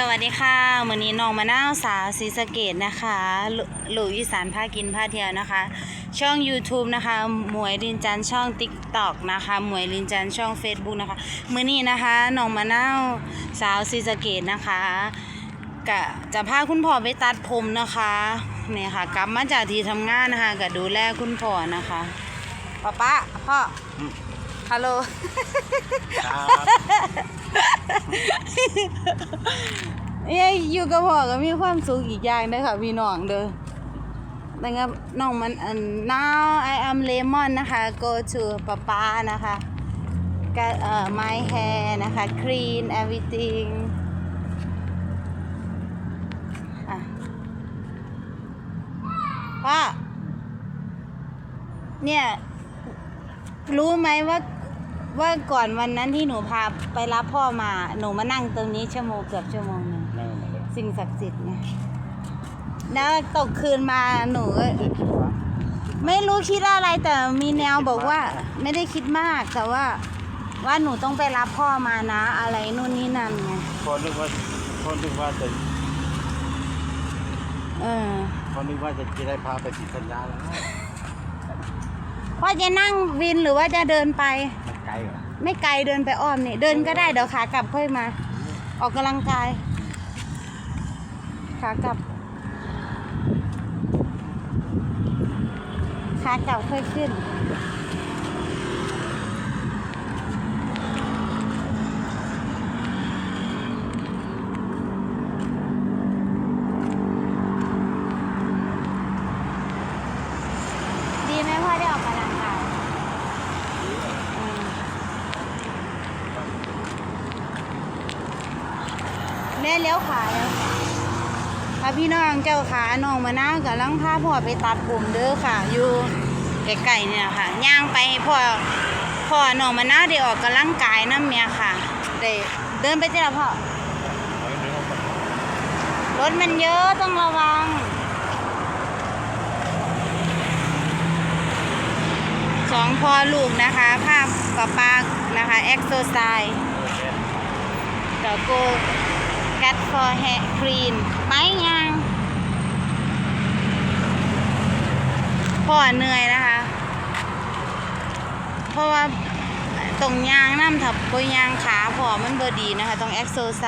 สวัสดีค่ะมือนี้น้องมะนาวสาวศรีสะเกดนะคะลลูกอีสานพากินพาเที่ยวนะคะ ช่อง YouTube นะคะ หมวยลินจันช่อง TikTok นะคะหมวยลินจันช่อง Facebook นะคะมือนี้นะคะน้องมะนาวสาวศรีสะเกดนะคะกะจะพาคุณพ่อไปตัดผมนะคะเนี่ยค่ะกลับมาจากที่ทำงานนะคะก็ดูแลคุณพ่อนะคะป้าป้าพ่อ ฮัลโหล เอ้ยอยู่กับพ่อก็มีความสุขอีกอย่างเด้อค่ะพี่น้องเด้อแต่ก็น้องมันอัน now I am lemon นะคะ go to ป๊าป๊านะคะก็เอ่อ my hair นะคะ clean everything อะพ่อเนี่ย รู้ไหมว่า ว่าก่อนวันนั้นที่หนูพาไปรับพ่อมาหนูมานั่งตรงนี้ชั่วโมงเกือบชั่วโมงหนึ่งนั่งมาเลยสิ่งศักดิ์สิทธิ์ไงแล้วตกคืนมาหนูก็ไม่รู้คิดอะไรแต่มีแนวบอกว่า ไม่ได้คิดมากแต่ว่า ว่าหนูต้องไปรับพ่อมานะ อะไรนู่นนี่นั่นไงคนนึกว่าคนนึกว่าจะเออคนนึกว่าจะจะได้พาไปติดสัญญาแล้ว พ่อจะนั่งวินหรือว่าจะเดินไปมัน ไกลเหรอไม่ไกลเดินไปอ้อมนี่เดินก็ได้เดี๋ยวขากลับค่อยมา ออกกำลังกาย ขากลับ ขากลับค่อยขึ้น ดีไหมพ่อได้ออกกำลังกายอืม แม่เลี้ยวขาแล้วพาพี่น้องเจ้าขาน้องมานั่งกับลังพาพ่อไปตัดผมเด้อค่ะ อยู่ใกล้ๆเนี่ยค่ะย่างไปพ่อพ่อน้องมานั่งได้ออกกำลังกายน้ำเมียค่ะได้เดินไปเจ้าพ่อเอาเดี๋ยวเอรถมันเยอะต้องระวังสองพ่อลูกนะคะภาพปะปากนะคะ เอ็กโซไซส์เออเดี๋ยวเดี๋ยวโก แคอร์แฮครีนไปยังพ่อเหนื่อยนะคะ เพราะว่าตรงยางน้ำถับบนยางขาพอมันเบอดีนะคะต้องเอ็กโซไซ